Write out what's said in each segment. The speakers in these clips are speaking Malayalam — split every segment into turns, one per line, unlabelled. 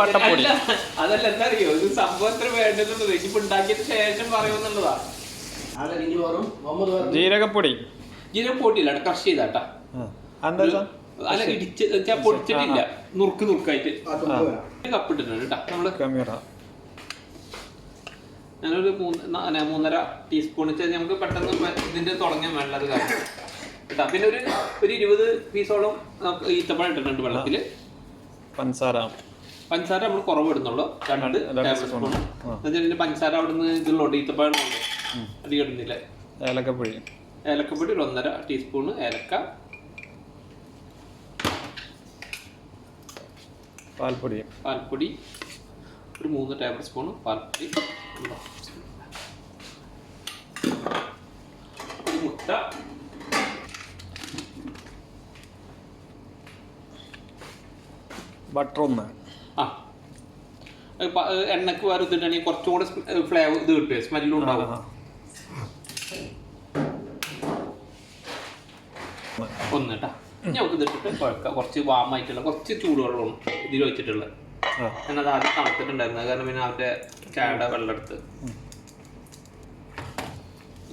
വട്ടപ്പൊടി
അതല്ല എന്താ അറിയോ ഇത് സംഭവത്തിന് വേണ്ടതുള്ളത് ഇനിയിപ്പോ ഉണ്ടാക്കിയതിന് ശേഷം പറയുമെന്നുള്ളതാ.
ജീരകപ്പൊടി.
ജീരകപ്പൊടി ഇല്ല ക്രഷ് ചെയ്താട്ടാ. അല്ല ഇടിച്ച് പൊടിച്ചിട്ടില്ല. നുറുക്ക് നുറുക്കായിട്ട്.
കപ്പിട്ടിട്ടുണ്ട്
കപ്പ് ഇട്ടിട്ടുണ്ട് കേട്ടാ
നമ്മൾ.
ഞാനൊരു മൂന്ന് മൂന്നര ടീസ്പൂൺ വെച്ചാൽ നമുക്ക് പെട്ടെന്ന് ഇതിന്റെ തുടങ്ങാൻ വേണ്ടത് കാരണം കേട്ടാ പിന്നെ ഒരു ഒരു ഇരുപത് പീസോളം ഈത്തപ്പഴം ഇട്ടിട്ടുണ്ട് വെള്ളത്തിൽ.
പഞ്ചസാര
പഞ്ചസാര നമ്മൾ കുറവ് ഇടുന്നുള്ളൂ രണ്ട് ടേബിൾ
സ്പൂൺ.
എന്നുവെച്ചാൽ പഞ്ചസാര അവിടുന്ന് ഇതിലുണ്ട് ഈത്തപ്പഴം ഉണ്ട് അധികം ഇടുന്നില്ല.
ഏലക്കപ്പൊടി.
ഏലക്കപ്പൊടി ഒരു ഒന്നര ടീസ്പൂൺ ഏലക്ക.
പാൽപ്പൊടി.
പാൽപ്പൊടി. ഒരു മൂന്ന് ടേബിൾ സ്പൂൺ പാൽപ്പൊടി മുട്ട.
ബട്ടർ ഒന്ന്
ആ. എണ്ണക്ക് വേറെ ഇതുണ്ടെങ്കിൽ കുറച്ചും കൂടെ ഫ്ലേവർ ഇത് കിട്ടുക സ്മെല്ലും ഉണ്ടാവും. ഒന്ന് കേട്ടാ നമുക്ക് ഇതിട്ടിട്ട് കുഴക്കാം. കുറച്ച് വാമായിട്ടുള്ള കുറച്ച് ചൂടുവെള്ളമാണ് ഇതിൽ വെച്ചിട്ടുള്ളത്. ഞാനത് ആദ്യം തണുത്തിട്ടുണ്ടായിരുന്നു. കാരണം പിന്നെ അവരുടെ ചാട വെള്ളം എടുത്ത്.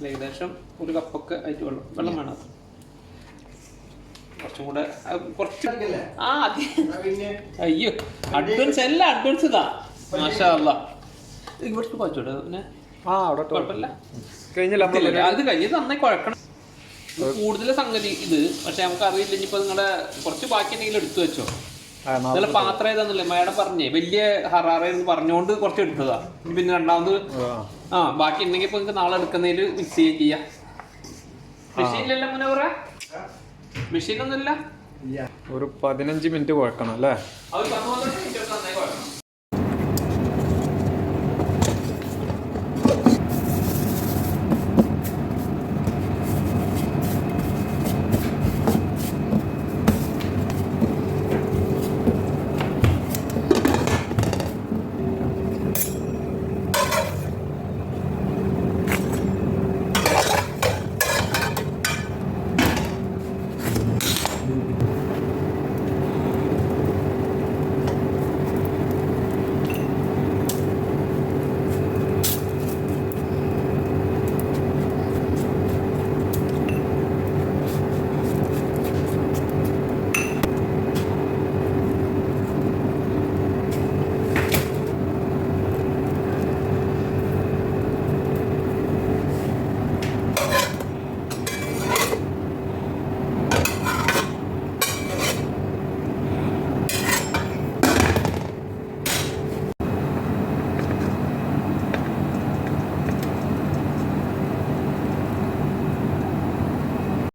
ഏകദേശം ഒരു കപ്പൊക്കെ ആയിട്ട് വെള്ളം വെള്ളം വേണം. കുറച്ചും കൂടെ ആ, കുറച്ച്? ആ അയ്യോ അഡ്വാൻസ് എല്ലാം അഡ്വാൻസ് ഇതാ. മാഷാ അല്ല ഇവിടുത്തെ കുഴച്ചോട്ടെ പിന്നെ
ആ അവിടെ.
കുഴപ്പമില്ല.
കഴിഞ്ഞില്ല
അത് കഴിഞ്ഞ് നന്നായി കുഴക്കണം. കൂടുതൽ സംഗതി ഇത് പക്ഷെ നമുക്ക് അറിയില്ല ഇനിയിപ്പോ നിങ്ങളുടെ കുറച്ച് ബാക്കി എന്തെങ്കിലും എടുത്തു വെച്ചോ? നല്ല പാത്രം ഏതാന്നല്ലേ? മേഡം പറഞ്ഞേ വലിയ ഹറാറ എന്ന് പറഞ്ഞുകൊണ്ട് കുറച്ച് എടുത്തതാ. ഇനി പിന്നെ രണ്ടാമത്
ആ.
ബാക്കി ഉണ്ടെങ്കിൽ ഇപ്പൊ നിങ്ങൾക്ക് നാളെ എടുക്കുന്നതിൽ മിക്സ് ചെയ്യുക. ചെയ്യാം മെഷീനിലല്ല മുന്നേ പറ മെഷീനൊന്നുമില്ല
ഒന്നുമില്ല?
ഒരു പതിനഞ്ച് മിനിറ്റ് കുഴക്കണം അല്ലേ?